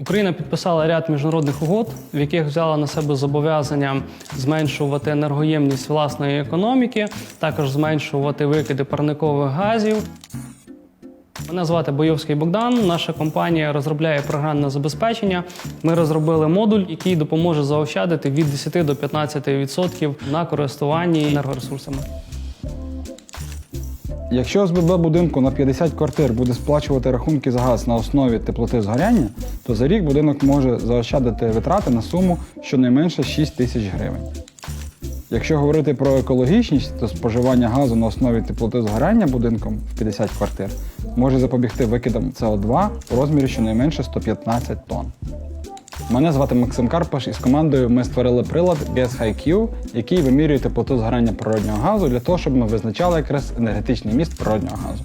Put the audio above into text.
Україна підписала ряд міжнародних угод, в яких взяла на себе зобов'язання зменшувати енергоємність власної економіки, також зменшувати викиди парникових газів. Мене звати Бойовський Богдан. Наша компанія розробляє програмне забезпечення. Ми розробили модуль, який допоможе заощадити від 10 до 15% на користуванні енергоресурсами. Якщо ОСББ будинку на 50 квартир буде сплачувати рахунки за газ на основі теплоти згоряння, то за рік будинок може заощадити витрати на суму щонайменше 6 тисяч гривень. Якщо говорити про екологічність, то споживання газу на основі теплоти згоряння будинком в 50 квартир може запобігти викидам СО2 у розмірі щонайменше 115 тонн. Мене звати Максим Карпаш і з командою ми створили прилад GasHiQ, який вимірює теплоту згорання природнього газу для того, щоб ми визначали якраз енергетичний міст природнього газу.